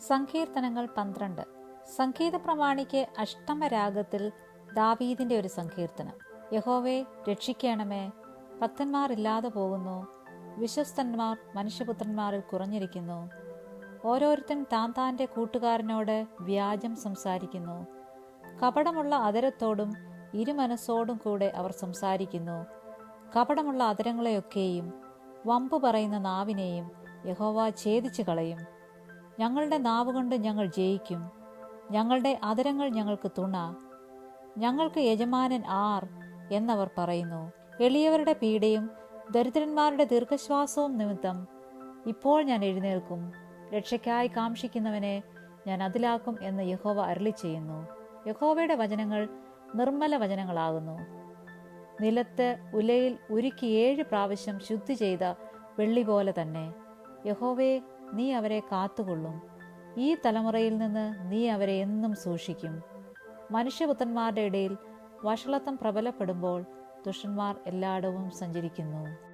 സങ്കീർത്തനങ്ങൾ പന്ത്രണ്ട്. സംഗീത പ്രമാണിക്ക് അഷ്ടമരാഗത്തിൽ ദാവീദിന്റെ ഒരു സങ്കീർത്തനം. യഹോവെ രക്ഷിക്കണമേ. ഭക്തന്മാർ ഇല്ലാതെ പോകുന്നു. വിശ്വസ്തന്മാർ മനുഷ്യപുത്രന്മാരിൽ കുറഞ്ഞിരിക്കുന്നു. ഓരോരുത്തൻ താൻ താന്റെ കൂട്ടുകാരനോട് വ്യാജം സംസാരിക്കുന്നു. കപടമുള്ള അതരത്തോടും ഇരുമനസ്സോടും കൂടെ അവർ സംസാരിക്കുന്നു. കപടമുള്ള അതരങ്ങളെയൊക്കെയും വമ്പു പറയുന്ന നാവിനെയും യഹോവ ഛേദിച്ചു കളയും ഞങ്ങളുടെ നാവുകൊണ്ട് ഞങ്ങൾ ജയിക്കും. ഞങ്ങളുടെ അതരങ്ങൾ ഞങ്ങൾക്ക് തുണ. ഞങ്ങൾക്ക് യജമാനൻ ആർ എന്നവർ പറയുന്നു എളിയവരുടെ പീഡയും ദരിദ്രന്മാരുടെ ദീർഘശ്വാസവും നിമിത്തം ഇപ്പോൾ ഞാൻ എഴുന്നേൽക്കും. രക്ഷയ്ക്കായി കാംക്ഷിക്കുന്നവനെ ഞാൻ അതിലാക്കും എന്ന് യഹോവ അരളി ചെയ്യുന്നു യഹോവയുടെ വചനങ്ങൾ നിർമ്മല വചനങ്ങളാകുന്നു. നിലത്ത് ഉലയിൽ ഉരുക്കി ഏഴ് പ്രാവശ്യം ശുദ്ധി ചെയ്ത വെള്ളി പോലെ തന്നെ. യഹോവേ നീ അവരെ കാത്തുകൊള്ളും. ഈ തലമുറയിൽ നിന്ന് നീ അവരെ എന്നും സൂക്ഷിക്കും. മനുഷ്യപുത്രന്മാരുടെ ഇടയിൽ വഷളത്വം പ്രബലപ്പെടുമ്പോൾ ദുഷ്ടന്മാർ എല്ലായിടവും സഞ്ചരിക്കുന്നു.